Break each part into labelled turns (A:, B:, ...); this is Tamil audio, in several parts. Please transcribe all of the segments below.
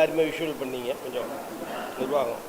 A: எல்லாருமே விஷுவல் பண்ணீங்க. கொஞ்சம் நிர்வாகம்.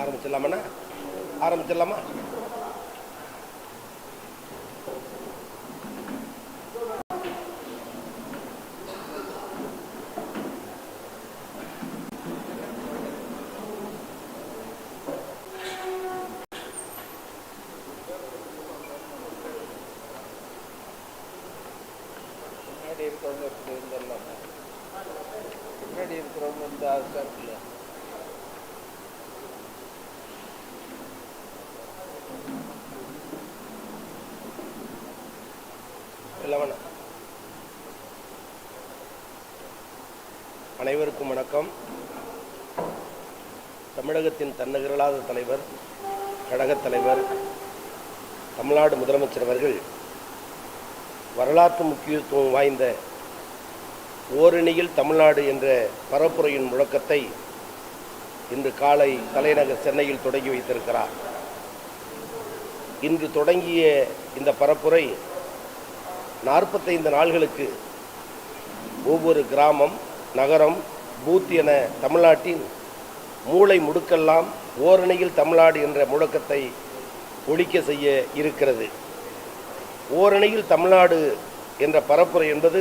A: ஆரம்பிச்சிடலாமாண்ணா? ஆரம்பிச்சிடலாமா? தமிழகத்தின் தன்னகரலாத தலைவர் கழகத் தலைவர் தமிழ்நாடு முதலமைச்சர் அவர்கள் வரலாற்று முக்கியத்துவம் வாய்ந்த ஓரணியில் தமிழ்நாடு என்ற பரப்புரையின் முழக்கத்தை இன்று காலை தலைநகர் சென்னையில் தொடங்கி வைத்திருக்கிறார். இன்று தொடங்கிய இந்த பரப்புரை நாற்பத்தைந்து நாள்களுக்கு ஒவ்வொரு கிராமம் நகரம் பூத் என தமிழ்நாட்டின் மூளை முடுக்கெல்லாம் ஓரணியில் தமிழ்நாடு என்ற முழக்கத்தை ஒழிக்க செய்ய இருக்கிறது. ஓரணியில் தமிழ்நாடு என்ற பரப்புரை என்பது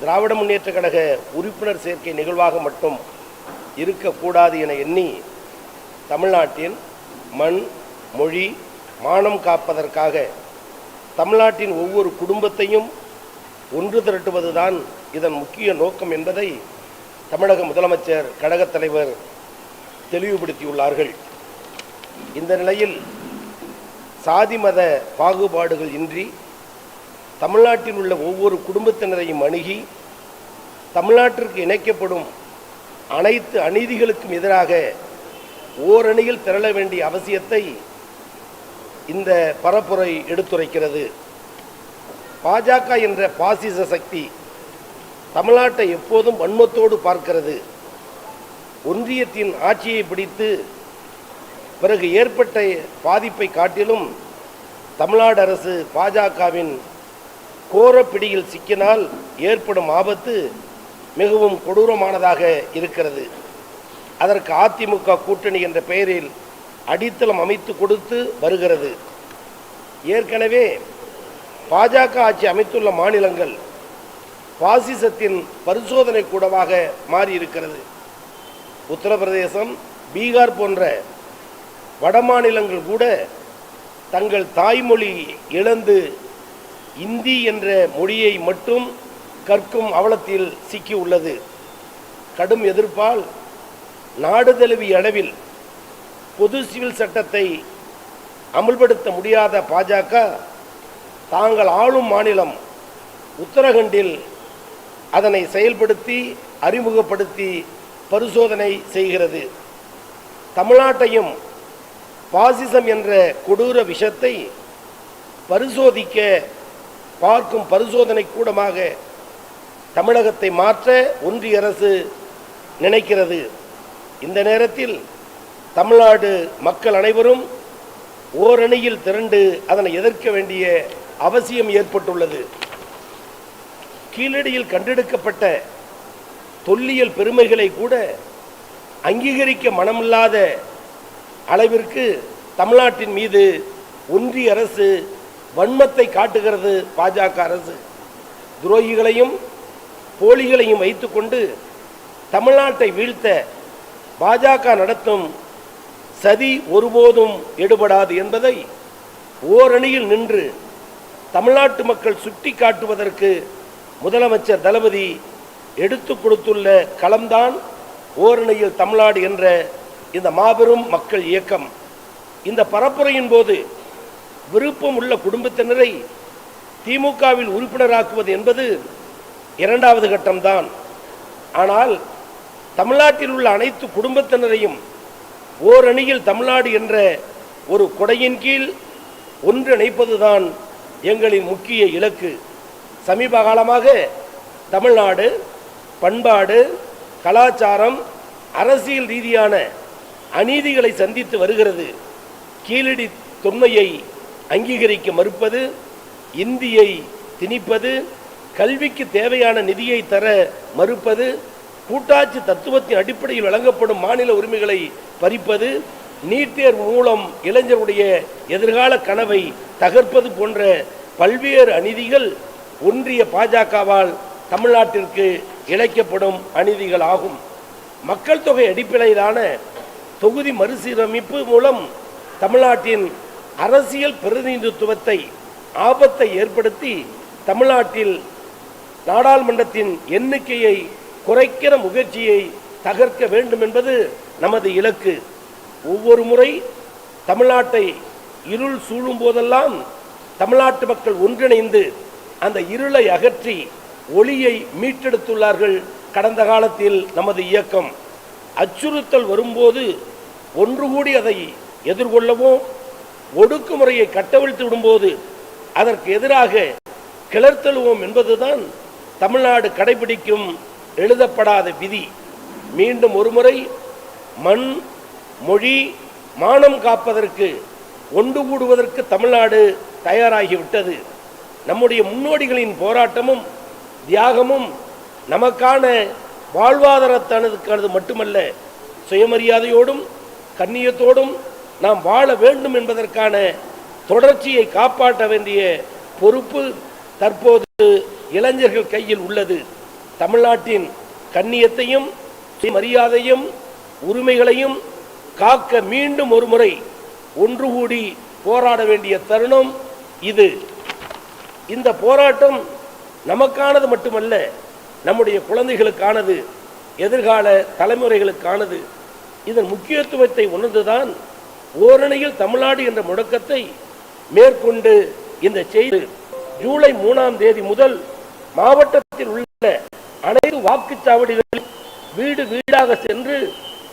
A: திராவிட முன்னேற்ற கழக உறுப்பினர் சேர்க்கை நிகழ்வாக மட்டும் இருக்கக்கூடாது என எண்ணி தமிழ்நாட்டின் மண் மொழி மானம் காப்பதற்காக தமிழ்நாட்டின் ஒவ்வொரு குடும்பத்தையும் ஒன்று திரட்டுவதுதான் இதன் முக்கிய நோக்கம் என்பதை தமிழக முதலமைச்சர் கழகத் தலைவர் தெளிவுபடுத்தியுள்ளார்கள். இந்த நிலையில் சாதி மத பாகுபாடுகள் இன்றி தமிழ்நாட்டில் உள்ள ஒவ்வொரு குடும்பத்தினரையும் அணுகி தமிழ்நாட்டிற்கு இணைக்கப்படும் அனைத்து அநீதிகளுக்கும் எதிராக ஓரணியில் திரள வேண்டிய அவசியத்தை இந்த பரப்புரை எடுத்துரைக்கிறது. பாஜக என்ற பாசிச சக்தி தமிழ்நாட்டை எப்போதும் வன்மத்தோடு பார்க்கிறது. ஒன்றியத்தின் ஆட்சியை பிடித்து பிறகு ஏற்பட்ட பாதிப்பை காட்டிலும் தமிழ்நாடு அரசு பாஜகவின் கோரப்பிடியில் சிக்கினால் ஏற்படும் ஆபத்து மிகவும் கொடூரமானதாக இருக்கிறது. அதற்கு அதிமுக கூட்டணி என்ற பெயரில் அடித்தளம் அமைத்து கொடுத்து வருகிறது. ஏற்கனவே பாஜக ஆட்சி அமைத்துள்ள மாநிலங்கள் பாசிசத்தின் பரிசோதனை கூடவாக மாறியிருக்கிறது. உத்தரப்பிரதேசம் பீகார் போன்ற வடமாநிலங்கள் கூட தங்கள் தாய்மொழி இழந்து இந்தி என்ற மொழியை மட்டும் கற்கும் அவலத்தில் சிக்கி உள்ளது. கடும் எதிர்ப்பால் நாடு தழுவிய அளவில் பொது சிவில் சட்டத்தை அமுல்படுத்த முடியாத பாஜக தாங்கள் ஆளும் மாநிலம் உத்தரகண்டில் அதனை செயல்படுத்தி அறிமுகப்படுத்தி பரிசோதனை செய்கிறது. தமிழ்நாட்டையும் பாசிசம் என்ற கொடூர விஷத்தை பரிசோதிக்க பார்க்கும் பரிசோதனை கூடமாக தமிழகத்தை மாற்ற ஒன்றிய அரசு நினைக்கிறது. இந்த நேரத்தில் தமிழ்நாடு மக்கள் அனைவரும் ஓரணியில் திரண்டு அதனை எதிர்க்க வேண்டிய அவசியம் ஏற்பட்டுள்ளது. கீழடியில் கண்டெடுக்கப்பட்ட தொல்லியல் பெருமைகளை கூட அங்கீகரிக்க மனமில்லாத அளவிற்கு தமிழ்நாட்டின் மீது ஒன்றிய அரசு வன்மத்தை காட்டுகிறது பாஜக அரசு. துரோகிகளையும் போலிகளையும் வைத்துக்கொண்டு தமிழ்நாட்டை வீழ்த்த பாஜக நடத்தும் சதி ஒருபோதும் எடுபடாது என்பதை ஓரணியில் நின்று தமிழ்நாட்டு மக்கள் சுட்டி காட்டுவதற்கு முதலமைச்சர் தளபதி எடுத்து கொடுத்துள்ள களம்தான் ஓரணியில் தமிழ்நாடு என்ற இந்த மாபெரும் மக்கள் இயக்கம். இந்த பரப்புரையின் போது விருப்பம் உள்ள குடும்பத்தினரை திமுகவில் உறுப்பினராக்குவது என்பது இரண்டாவது கட்டம்தான். ஆனால் தமிழ்நாட்டில் உள்ள அனைத்து குடும்பத்தினரையும் ஓரணியில் தமிழ்நாடு என்ற ஒரு கொடையின் கீழ் ஒன்றிணைப்பதுதான் எங்களின் முக்கிய இலக்கு. சமீப காலமாக தமிழ்நாடு பண்பாடு கலாச்சாரம் அரசியல் ரீதியான அநீதிகளை சந்தித்து வருகிறது. கீழடி தொன்மையை அங்கீகரிக்க மறுப்பது இந்தியை திணிப்பது கல்விக்கு தேவையான நிதியை தர மறுப்பது கூட்டாட்சி தத்துவத்தின் அடிப்படையில் வழங்கப்படும் மாநில உரிமைகளை பறிப்பது நீட் தேர்வு மூலம் இளைஞருடைய எதிர்கால கனவை தகர்ப்பது போன்ற பல்வேறு அநீதிகள் ஒன்றிய பாஜகவால் தமிழ்நாட்டிற்கு இழைக்கப்படும் அநீதிகள் ஆகும் மக்கள் தொகை அடிப்படையிலான தொகுதி மறுசீரமைப்பு மூலம் தமிழ்நாட்டின் அரசியல் பிரதிநிதித்துவத்தை ஆபத்தை ஏற்படுத்தி தமிழ்நாட்டில் நாடாளுமன்றத்தின் எண்ணிக்கையை குறைக்கிற முயற்சியை தகர்க்க வேண்டும் என்பது நமது இலக்கு. ஒவ்வொரு முறை தமிழ்நாட்டை இருள் சூழும் போதெல்லாம் தமிழ்நாட்டு மக்கள் ஒன்றிணைந்து அந்த இருளை அகற்றி ஒளியை மீட்டெடுத்துள்ளார்கள் கடந்த காலத்தில் நமது இயக்கம். அச்சுறுத்தல் வரும்போது ஒன்று கூடி அதை எதிர்கொள்ளவும் ஒடுக்குமுறையை கட்டவிழ்த்து விடும்போது அதற்கு எதிராக கிளர்த்தெழுவோம் என்பதுதான் தமிழ்நாடு கடைபிடிக்கும் எழுதப்படாத விதி. மீண்டும் ஒருமுறை மண் மொழி மானம் காப்பதற்கு ஒன்று கூடுவதற்கு தமிழ்நாடு தயாராகிவிட்டது. நம்முடைய முன்னோடிகளின் போராட்டமும் தியாகமும் நமக்கான வாழ்வாதாரத்தானதுக்கானது மட்டுமல்ல சுயமரியாதையோடும் கண்ணியத்தோடும் நாம் வாழ வேண்டும் என்பதற்கான தொடர்ச்சியை காப்பாற்ற வேண்டிய பொறுப்பு தற்போது இளைஞர்கள் கையில் உள்ளது. தமிழ்நாட்டின் கண்ணியத்தையும் மரியாதையும் உரிமைகளையும் காக்க மீண்டும் ஒரு முறை ஒன்று கூடி போராட வேண்டிய தருணம் இது. இந்த போராட்டம் நமக்கானது மட்டுமல்ல நம்முடைய குழந்தைகளுக்கானது எதிர்கால தலைமுறைகளுக்கானது. இதன் முக்கியத்துவத்தை உணர்ந்துதான் ஓரணியில் தமிழ்நாடு என்ற முழக்கத்தை மேற்கொண்டு இந்த செய்தி ஜூலை மூணாம் தேதி முதல் மாவட்டத்தில் உள்ள அனைத்து வாக்குச்சாவடிகளில் வீடு வீடாக சென்று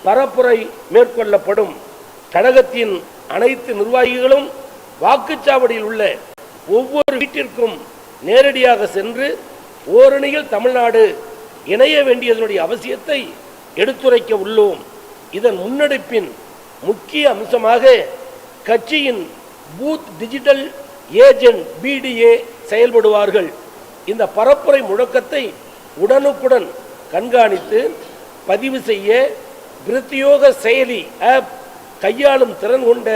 A: பரப்புரை மேற்கொள்ளப்படும். கழகத்தின் அனைத்து நிர்வாகிகளும் வாக்குச்சாவடியில் உள்ள ஒவ்வொரு வீட்டிற்கும் நேரடியாக சென்று ஓரணியில் தமிழ்நாடு இணைய வேண்டியதனுடைய அவசியத்தை எடுத்துரைக்க உள்ளோம். இதன் முன்னெடுப்பின் முக்கிய அம்சமாக கட்சியின் பூத் டிஜிட்டல் ஏஜென்ட் பிடிஏ செயல்படுவார்கள். இந்த பரப்புரை முழக்கத்தை உடனுக்குடன் கண்காணித்து பதிவு செய்ய பிரத்தியோக செயலி ஆப் கையாளும் திறன் கொண்ட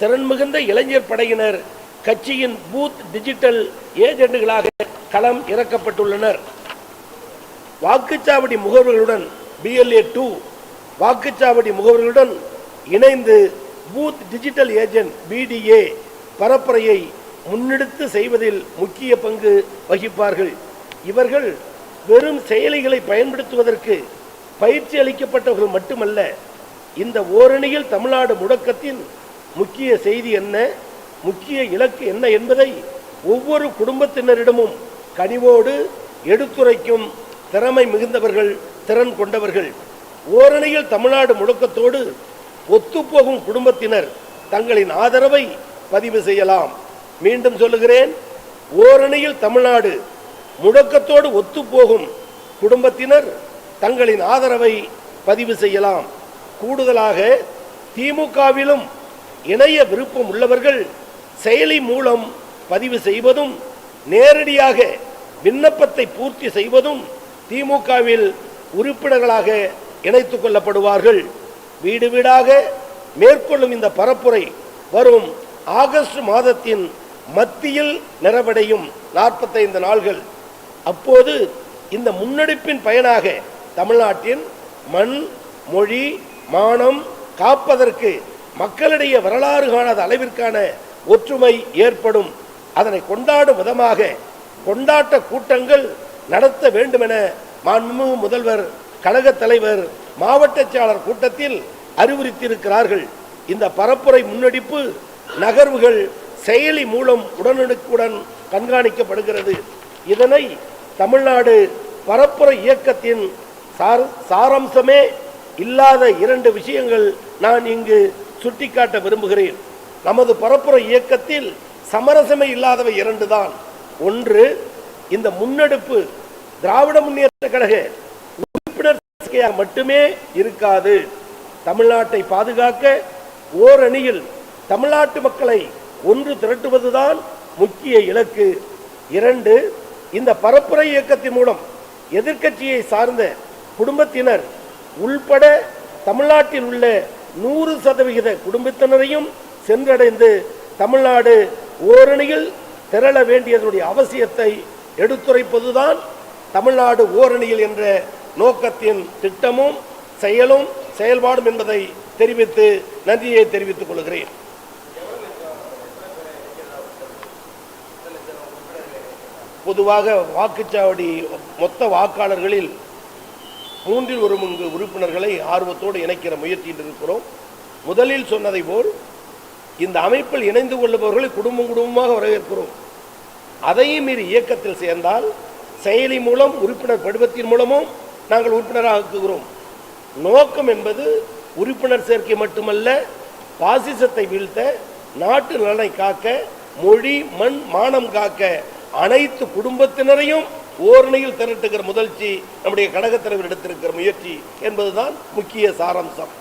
A: திறன் மிகுந்த இளைஞர் படையினர் கட்சியின் பூத் டிஜிட்டல் ஏஜென்ட்டுகளாக களம் இறக்கப்பட்டுள்ளனர். வாக்குச்சாவடி முகவர்களுடன் பிஎல்ஏ டூ வாக்குச்சாவடி முகவர்களுடன் இணைந்து பூத் டிஜிட்டல் ஏஜென்ட் பிடிஏ பரப்புரையை முன்னெடுத்து செய்வதில் முக்கிய பங்கு வகிப்பார்கள். இவர்கள் வெறும் செயலிகளை பயன்படுத்துவதற்கு பயிற்சி அளிக்கப்பட்டவர்கள் மட்டுமல்ல இந்த ஓரணியில் தமிழ்நாடு முடக்கத்தின் முக்கிய செய்தி என்ன? முக்கிய இலக்கு என்ன என்பதை ஒவ்வொரு குடும்பத்தினரிடமும் கனிவோடு எடுத்துரைக்கும் திறமை மிகுந்தவர்கள் திறன் கொண்டவர்கள். ஓரணியில் தமிழ்நாடு முழக்கத்தோடு ஒத்துப்போகும் குடும்பத்தினர் தங்களின் ஆதரவை பதிவு செய்யலாம். மீண்டும் சொல்லுகிறேன் ஓரணியில் தமிழ்நாடு முழக்கத்தோடு ஒத்துப்போகும் குடும்பத்தினர் தங்களின் ஆதரவை பதிவு செய்யலாம். கூடுதலாக திமுகவிலும் இணைய விருப்பம் உள்ளவர்கள் செயலி மூலம் பதிவு செய்வதும் நேரடியாக விண்ணப்பத்தை பூர்த்தி செய்வதும் திமுகவில் உறுப்பினர்களாக இணைத்துக் கொள்ளப்படுவார்கள். வீடு வீடாக மேற்கொள்ளும் இந்த பரப்புரை வரும் ஆகஸ்ட் மாதத்தின் மத்தியில் நிறைவடையும் நாற்பத்தைந்து நாள்கள். அப்போது இந்த முன்னெடுப்பின் பயனாக தமிழ்நாட்டின் மண் மொழி மானம் காப்பதற்கு மக்களிடையே வரலாறு காணாத அளவிற்கான ஒற்றுமை ஏற்படும். அதனை கொண்டாடும் விதமாக கொண்டாட்ட கூட்டங்கள் நடத்த வேண்டுமென மாண்புமிகு முதல்வர் கழக தலைவர் மாவட்ட செயலாளர் கூட்டத்தில் அறிவுறுத்தியிருக்கிறார்கள். இந்த பரப்புரை முன்னெடுப்பு நகர்வுகள் செயலி மூலம் உடனுக்குடன் கண்காணிக்கப்படுகிறது. இதனை தமிழ்நாடு பரப்புரை இயக்கத்தின் சார் சாரம்சமே இல்லாத இரண்டு விஷயங்கள் நான் இங்கு சுட்டிக்காட்ட விரும்புகிறேன். நமது பரப்புரை இயக்கத்தில் சமரசமே இல்லாதவை இரண்டு தான் ஒன்று இந்த முன்னெடுப்பு திராவிட முன்னேற்ற கழக உறுப்பினர் மட்டுமே இருக்காது. தமிழ்நாட்டை பாதுகாக்க ஓரணியில் தமிழ்நாட்டு மக்களை ஒன்று திரட்டுவதுதான் முக்கிய இலக்கு. இரண்டு இந்த பரப்புரை இயக்கத்தின் மூலம் எதிர்க்கட்சியை சார்ந்த குடும்பத்தினர் உள்பட தமிழ்நாட்டில் உள்ள நூறு சதவிகித குடும்பத்தினரையும் சென்றடைந்து தமிழ்நாடு ஓரணியில் திரள வேண்டியதனுடைய அவசியத்தை எடுத்துரைப்பதுதான் தமிழ்நாடு ஓரணியில் என்ற நோக்கத்தின் திட்டமும் செயலும் செயல்பாடும் என்பதை தெரிவித்து நன்றியை தெரிவித்துக் கொள்கிறேன். பொதுவாக வாக்குச்சாவடி மொத்த வாக்காளர்களில் மூன்றில் ஒரு பங்கு உறுப்பினர்களை ஆர்வத்தோடு இணைக்கிற முயற்சியில் இருக்கிறோம். முதலில் சொன்னதை போல் இந்த அமைப்பில் இணைந்து கொள்ளுபவர்களை குடும்பம் குடும்பமாக வரவேற்கிறோம். அதையும் மீறி இயக்கத்தில் சேர்ந்தால் செயலி மூலம் உறுப்பினர் படிவத்தின் மூலமும் நாங்கள் உறுப்பினராக ஆக்குகிறோம். நோக்கம் என்பது உறுப்பினர் சேர்க்கை மட்டுமல்ல பாசிசத்தை வீழ்த்த நாட்டு நலனை காக்க மொழி மண் மானம் காக்க அனைத்து குடும்பத்தினரையும் ஓரணியில் திரட்டுகிற முதல்ச்சி நம்முடைய கழகத் எடுத்திருக்கிற முயற்சி என்பதுதான் முக்கிய சாராம்சம்.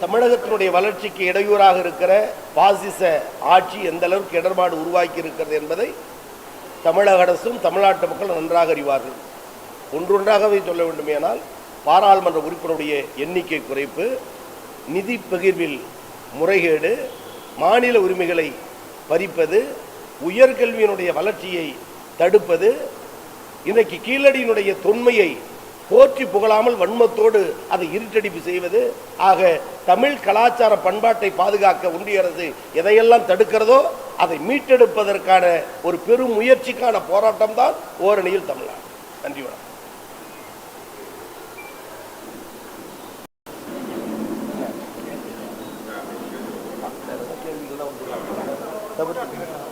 A: தமிழகத்தினுடைய வளர்ச்சிக்கு இடையூறாக இருக்கிற பாசிச ஆட்சி எந்த அளவுக்கு இடர்பாடு உருவாக்கி இருக்கிறது என்பதை தமிழக அரசும் தமிழ்நாட்டு மக்கள் நன்றாக அறிவார்கள். ஒன்றொன்றாகவே சொல்ல வேண்டுமேனால் பாராளுமன்ற உறுப்பினருடைய எண்ணிக்கை குறைப்பு நிதி பகிர்வில் முறைகேடு மாநில உரிமைகளை பறிப்பது உயர்கல்வியினுடைய வளர்ச்சியை தடுப்பது இன்றைக்கு கீழடியினுடைய தொன்மையை போற்றி புகழாமல் வன்மத்தோடு அதை இருட்டடிப்பு செய்வது. ஆக தமிழ் கலாச்சார பண்பாட்டை பாதுகாக்க ஒன்றிய அரசு எதையெல்லாம் தடுக்கிறதோ அதை மீட்டெடுப்பதற்கான ஒரு பெரும் முயற்சிக்கான போராட்டம் தான் ஓரணியில் தமிழ்நாடு. நன்றி வணக்கம்.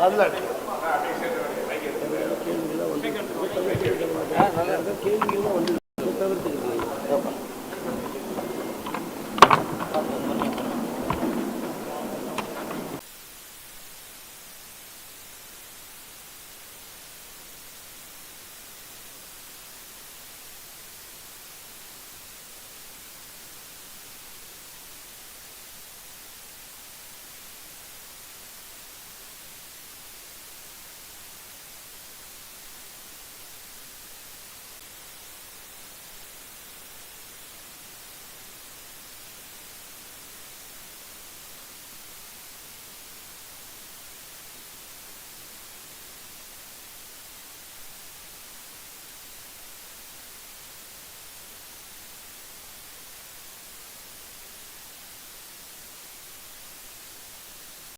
A: அதுதான்